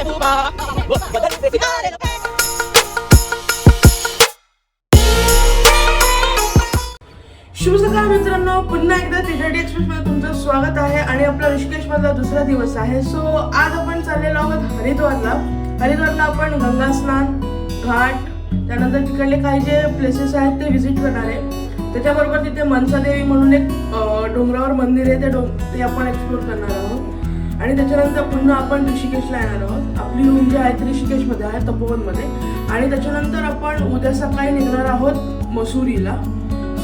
शुभ सकाळ मित्रांनो पुन्हा एकदा तिरडी एक्सप्रेस मध्ये तुमचं स्वागत आहे आणि आपला ऋषिकेश मधला दुसरा दिवस आहे. सो आज आपण चाललेलो आहोत हरिद्वारला. हरिद्वारला आपण गंगा स्नान घाट त्यानंतर तिकडले काही जे प्लेसेस आहेत ते व्हिजिट करणार आहे. त्याच्याबरोबर तिथे मनसा देवी म्हणून एक डोंगरावर मंदिर आहे ते डोंग ते आपण एक्सप्लोर करणार आहोत. आणि त्याच्यानंतर पुन्हा आपण ऋषिकेशला येणार आहोत. आपली रूम जी आहे ती ऋषिकेशमध्ये आहे तपोवनमध्ये. आणि त्याच्यानंतर आपण उद्या सकाळी निघणार आहोत मसुरीला.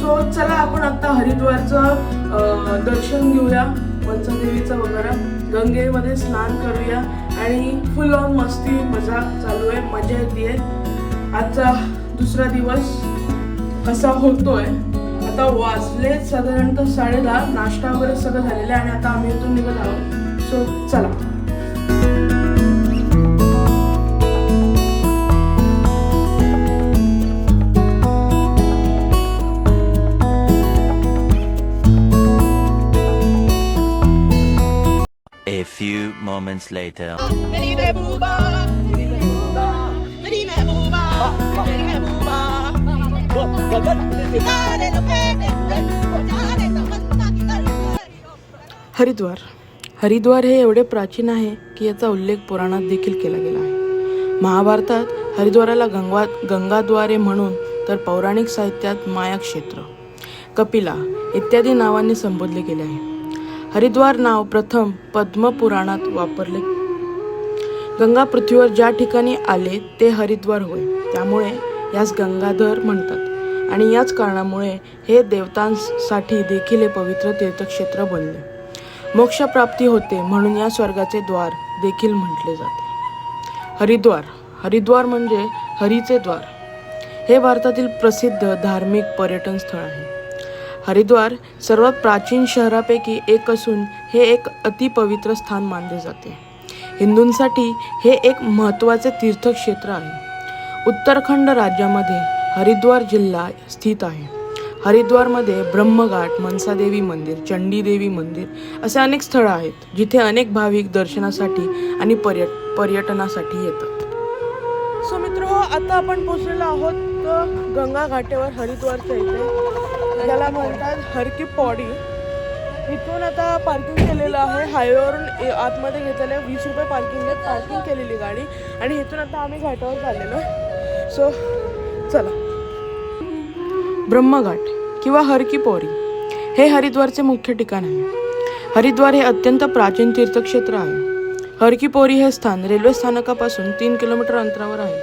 सो चला आपण आता हरिद्वारचं दर्शन घेऊया पंचदेवीचं वगैरे. गंगेमध्ये स्नान करूया. आणि फुल ऑन मस्ती मजा चालू आहे मजा येते. आजचा दुसरा दिवस कसा होतोय आता वाजले साधारणतः साडे दहा नाश्ता वगैरे सगळं झालेलं आहे आणि आता आम्ही इथून निघत आहोत. सो चला A few moments later. मेरी महबूबा मेरी महबूबा मेरी महबूबा मेरी महबूबा वो बदन पे सितारे लपेटे वो जाने तमन्ना की तरफ हरिद्वार हरिद्वार हे एवढे प्राचीन आहे की याचा उल्लेख पुराणात देखील केला गेला आहे. महाभारतात हरिद्वाराला गंगा गंगाद्वारे म्हणून तर पौराणिक साहित्यात माया क्षेत्र कपिला इत्यादी नावांनी संबोधले गेले आहे. हरिद्वार नाव प्रथम पद्मपुराणात वापरले. गंगा पृथ्वीवर ज्या ठिकाणी आले ते हरिद्वार होय. त्यामुळे यास गंगाधर म्हणतात आणि याच कारणामुळे हे देवतांसाठी देखील हे पवित्र तीर्थक्षेत्र बनले. मोक्षप्राप्ती होते म्हणून या स्वर्गाचे द्वार देखील म्हटले जाते. हरिद्वार. हरिद्वार म्हणजे हरीचे द्वार. हे भारतातील प्रसिद्ध धार्मिक पर्यटन स्थळ आहे. हरिद्वार सर्वात प्राचीन शहरापैकी एक असून हे एक अतिपवित्र स्थान मानले जाते. हिंदूंसाठी हे एक महत्त्वाचे तीर्थक्षेत्र आहे. उत्तराखंड राज्यामध्ये हरिद्वार जिल्हा स्थित आहे. हरिद्वारमध्ये ब्रह्मघाट मनसादेवी मंदिर चंडीदेवी मंदिर असे अनेक स्थळं आहेत जिथे अनेक भाविक दर्शनासाठी आणि पर्यट पर्यटनासाठी येतात. सो मित्र आता आपण पोहोचलेलो आहोत गंगा घाटेवर हरिद्वारच्या इथे. ज्याला म्हणतात हरकी पॉडी. इथून आता पार्किंग केलेलं आहे. हायवेवरून आतमध्ये घेतलेलं आहे. वीस रुपये पार्किंग आहे पार्किंग केलेली गाडी. आणि इथून आता आम्ही घाटावर चाललेलो. सो चला. ब्रह्मघाट. किंवा हरकी पौरी. हे हरिद्वारचे मुख्य ठिकाण आहे. हरिद्वार हे अत्यंत प्राचीन तीर्थक्षेत्र आहे. हरकी पौरी हे स्थान रेल्वे स्थानकापासून तीन किलोमीटर अंतरावर आहे.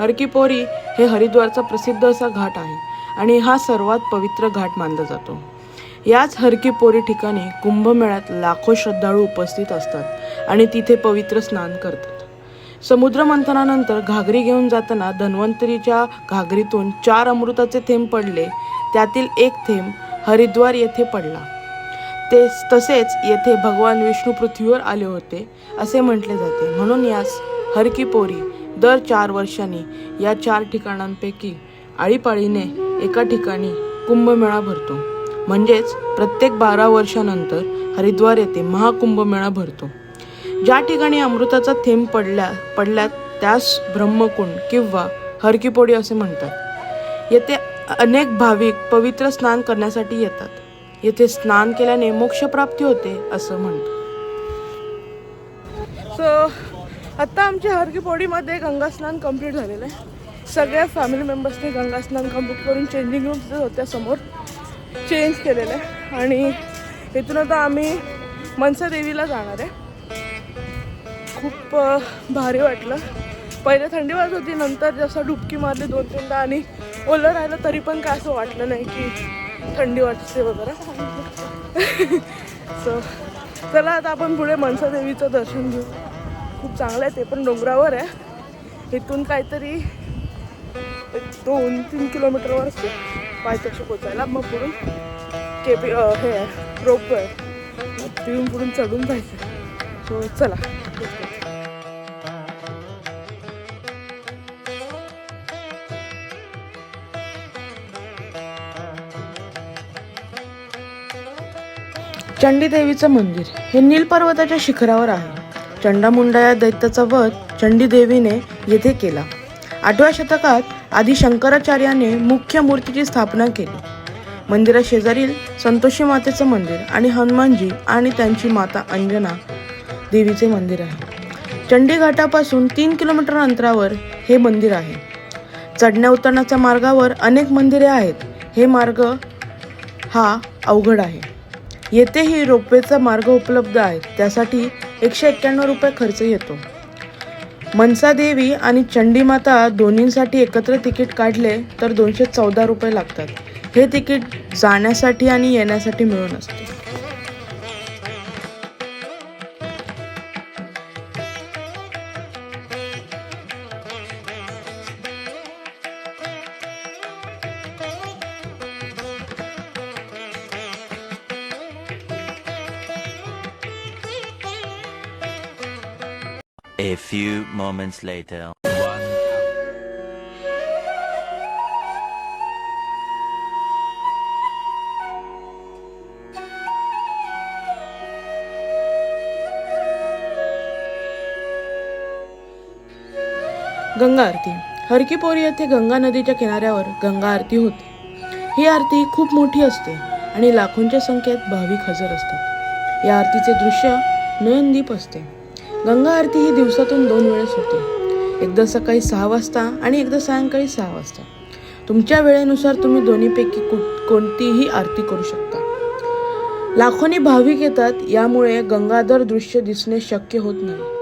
हरकी पौरी हे हरिद्वारचा प्रसिद्ध असा घाट आहे आणि हा सर्वात पवित्र घाट मानला जातो. याच हरकी पोरी ठिकाणी कुंभमेळ्यात लाखो श्रद्धाळू उपस्थित असतात आणि तिथे पवित्र स्नान करतात. समुद्र मंथनानंतर घागरी घेऊन जाताना धन्वंतरीच्या घागरीतून चार अमृताचे थेंब पडले त्यातील एक थेंब हरिद्वार येथे पडला. ते तसेच येथे भगवान विष्णू पृथ्वीवर आले होते असे म्हटले जाते. म्हणून यास हरकी पोरी दर चार वर्षांनी या चार ठिकाणांपैकी आळीपाळीने एका ठिकाणी कुंभमेळा भरतो. म्हणजेच प्रत्येक बारा वर्षानंतर हरिद्वार येथे महाकुंभमेळा भरतो. ज्या ठिकाणी अमृताचा थेंब पडल्या पडल्यात त्यास ब्रह्मकुंड किंवा हरकीपोडी असे म्हणतात. येथे अनेक भाविक पवित्र स्नान करण्यासाठी येतात. येथे स्नान केल्याने मोक्षप्राप्ती होते असं म्हणतात. सो आत्ता आमच्या हरकीपोडीमध्ये गंगा स्नान कंप्लीट झालेलं आहे. सगळ्या फॅमिली मेंबर्सनी गंगा स्नान कंप्लीट करून चेंजिंग रूम्स होत्या समोर चेंज केलेलं आहे. आणि इथून आता आम्ही मनसा देवीला जाणार आहे. खूप भारी वाटलं. पहिले थंडी वाजत होती नंतर जसं डुबकी मारली दोन तीनदा आणि ओलं राहिलं तरी पण काय असं वाटलं नाही की थंडी वाटते वगैरे. सो चला आता आपण पुढे मनसा देवीचं दर्शन घेऊ. खूप चांगलं आहे ते पण डोंगरावर आहे. इथून काहीतरी दोन तीन किलोमीटरवर असते. पायथ्याशी पोचायला. मग पुढून केपी हे आहे रोप आहे. तिथून पुढून चढून जायचं. सो चला. चंडी देवीचं मंदिर हे नील पर्वताच्या शिखरावर आहे. चंडामुंडा या दैत्याचा वध चंडी देवीने येथे केला. आठव्या शतकात आधी शंकराचार्याने मुख्य मूर्तीची स्थापना केली. मंदिरा शेजारील संतोषी मातेचं मंदिर आणि हनुमानजी आणि त्यांची माता अंजना देवीचे मंदिर आहे. चंडी घाटापासून तीन किलोमीटर अंतरावर हे मंदिर आहे. चढण्या उतरण्याच्या मार्गावर अनेक मंदिरे आहेत. हे मार्ग हा अवघड आहे. येथेही रोपवेचा मार्ग उपलब्ध आहे. त्यासाठी एकशे एक्क्याण्णव रुपये खर्च येतो. मनसा देवी आणि चंडीमाता दोन्हींसाठी एकत्र तिकीट काढले तर दोनशे चौदा रुपये लागतात. हे तिकीट जाण्यासाठी आणि येण्यासाठी मिळून असते. A few moments later. Ganga आरती. हरकीपोरी येथे गंगा नदीच्या किनाऱ्यावर गंगा आरती होते. ही आरती खूप मोठी असते आणि लाखोंच्या संख्येत भाविक हजर असतात. या आरतीचे दृश्य नयनदीप असते. गंगा आरती ही दिवसातून दोन वेळेस होते. एकदा सकाळी सहा वाजता आणि एकदा सायंकाळी सहा वाजता. तुमच्या वेळेनुसार तुम्ही दोन्हीपैकी कु कोणतीही आरती करू शकता. लाखोनी भाविक येतात यामुळे गंगाधर दृश्य दिसणे शक्य होत नाही.